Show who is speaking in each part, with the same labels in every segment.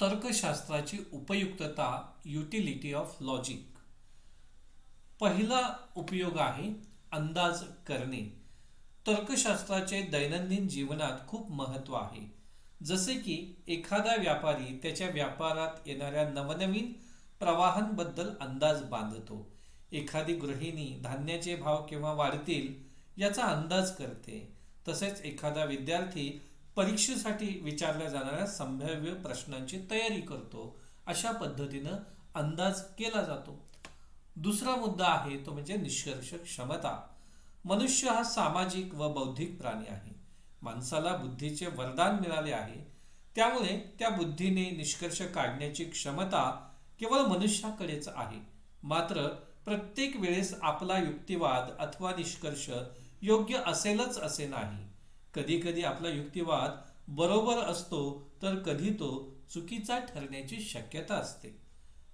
Speaker 1: तर्कशास्त्राची उपयुक्तता utility of logic पहिला उपयोग आहे अंदाज करणे. तर्कशास्त्राचे दैनंदिन जीवनात खूप महत्त्व आहे. जसे की एखादा व्यापारी त्याच्या व्यापारात येणाऱ्या नवनवीन प्रवाहांबद्दल अंदाज बांधतो. एखादी गृहिणी धान्याचे भाव केव्हा वाढतील याचा अंदाज करते. तसेच एखादा विद्यार्थी परीक्षेसाठी विचारल्या जाणाऱ्या संभाव्य प्रश्नांची तयारी करतो. अशा पद्धतीनं अंदाज केला जातो. दुसरा मुद्दा आहे तो म्हणजे निष्कर्ष क्षमता. मनुष्य हा सामाजिक व बौद्धिक प्राणी आहे. माणसाला बुद्धीचे वरदान मिळाले आहे. त्यामुळे त्या बुद्धीने निष्कर्ष काढण्याची क्षमता केवळ मनुष्याकडेच आहे. मात्र प्रत्येक वेळेस आपला युक्तिवाद अथवा निष्कर्ष योग्य असेलच असे नाही. कधी कधी आपला युक्तिवाद बरोबर असतो तर कधी तो चुकीचा ठरण्याची शक्यता असते.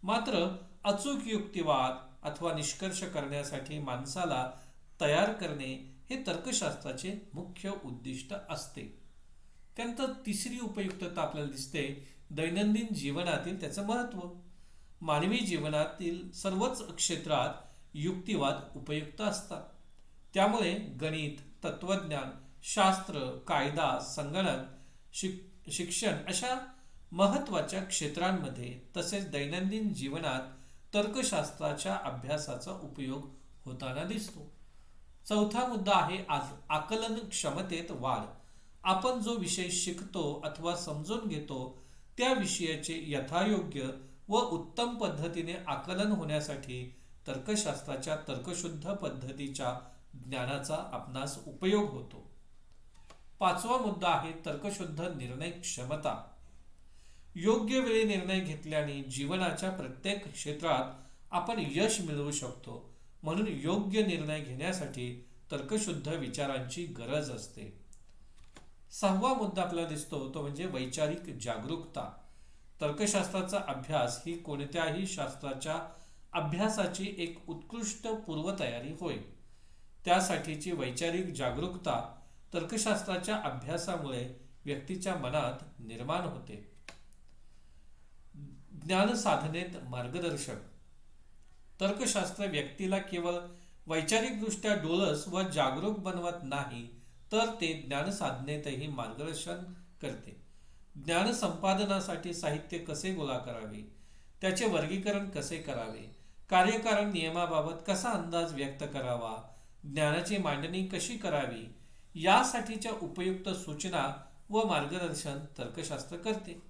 Speaker 1: मात्र अचूक युक्तिवाद अथवा निष्कर्ष करण्यासाठी माणसाला तयार करणे हे तर्कशास्त्राचे मुख्य उद्दिष्ट असते. त्यानंतर तिसरी उपयुक्तता आपल्याला दिसते दैनंदिन जीवनातील त्याचं महत्त्व. मानवी जीवनातील सर्वच क्षेत्रात युक्तिवाद उपयुक्त असतात. त्यामुळे गणित तत्वज्ञान शास्त्र कायदा संगणक शिक शिक्षण अशा महत्त्वाच्या क्षेत्रांमध्ये तसेच दैनंदिन जीवनात तर्कशास्त्राच्या अभ्यासाचा उपयोग होताना दिसतो. चौथा मुद्दा आहे आज आकलन क्षमतेत वाढ. आपण जो विषय शिकतो अथवा समजून घेतो त्या विषयाचे यथायोग्य व उत्तम पद्धतीने आकलन होण्यासाठी तर्कशास्त्राच्या तर्कशुद्ध पद्धतीच्या ज्ञानाचा आपणास उपयोग होतो. पाचवा मुद्दा आहे तर्कशुद्ध निर्णय क्षमता. योग्य वेळी निर्णय घेतल्याने जीवनाच्या प्रत्येक क्षेत्रात आपण यश मिळवू शकतो. म्हणून योग्य निर्णय घेण्यासाठी तर्कशुद्ध विचारांची गरज असते. सहावा मुद्दा आपल्याला दिसतो तो म्हणजे वैचारिक जागरूकता. तर्कशास्त्राचा अभ्यास ही कोणत्याही शास्त्राच्या अभ्यासाची एक उत्कृष्ट पूर्वतयारी होय. त्यासाठीची वैचारिक जागरूकता तर्कशास्त्राच्या अभ्यासामुळे व्यक्तीच्या मनात निर्माण होते. ज्ञान साधनेत मार्गदर्शक तर्कशास्त्र व्यक्तीला केवळ वैचारिकदृष्ट्या डोलस व जागरूक बनवत नाही तर ते ज्ञान साधनेतही मार्गदर्शन करते. ज्ञान संपादनासाठी साहित्य कसे गोळा करावे? त्याचे वर्गीकरण कसे करावे? कार्यकारण नियमाबाबत कसा अंदाज व्यक्त करावा? ज्ञानाची मांडणी कशी करावी? यासाठीच्या उपयुक्त सूचना व मार्गदर्शन तर्कशास्त्र करते.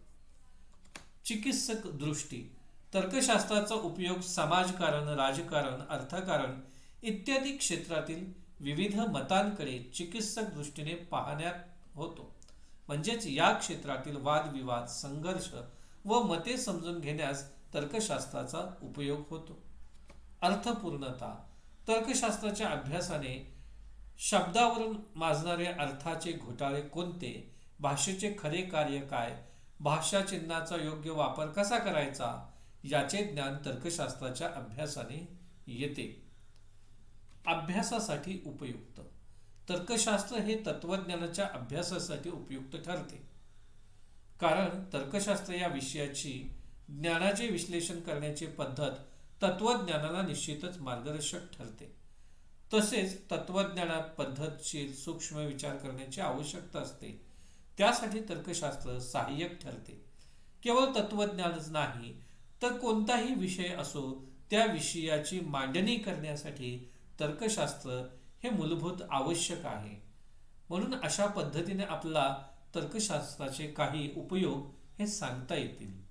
Speaker 1: चिकित्सक दृष्टी तर्कशास्त्राचा उपयोग समाजकारण राजकारण अर्थकारण इत्यादी क्षेत्रातील विविध मतांकडे चिकित्सक दृष्टीने पाहण्यात होतो. म्हणजेच या क्षेत्रातील वादविवाद संघर्ष व मते समजून घेण्यास तर्कशास्त्राचा उपयोग होतो. अर्थपूर्णता तर्कशास्त्राच्या अभ्यासाने शब्दावरून माजणारे अर्थाचे घोटाळे कोणते? भाषेचे खरे कार्य काय? भाषा चिन्हाचा योग्य वापर कसा करायचा? याचे ज्ञान तर्कशास्त्राच्या अभ्यासाने येते. अभ्यासासाठी उपयुक्त. तर्कशास्त्र हे तत्वज्ञानाच्या अभ्यासासाठी उपयुक्त ठरते. कारण तर्कशास्त्र या विषयाची ज्ञानाचे विश्लेषण करण्याची पद्धत तत्वज्ञानाला निश्चितच मार्गदर्शक ठरते. तसेच तत्वज्ञानात पद्धतशीर सूक्ष्म विचार करण्याची आवश्यकता असते. त्यासाठी तर्कशास्त्र सहाय्यक ठरते. केवळ तत्वज्ञानच नाही तर कोणताही विषय असो त्या विषयाची मांडणी करण्यासाठी तर्कशास्त्र हे मूलभूत आवश्यक आहे. म्हणून अशा पद्धतीने आपला तर्कशास्त्राचे काही उपयोग हे सांगता येतील.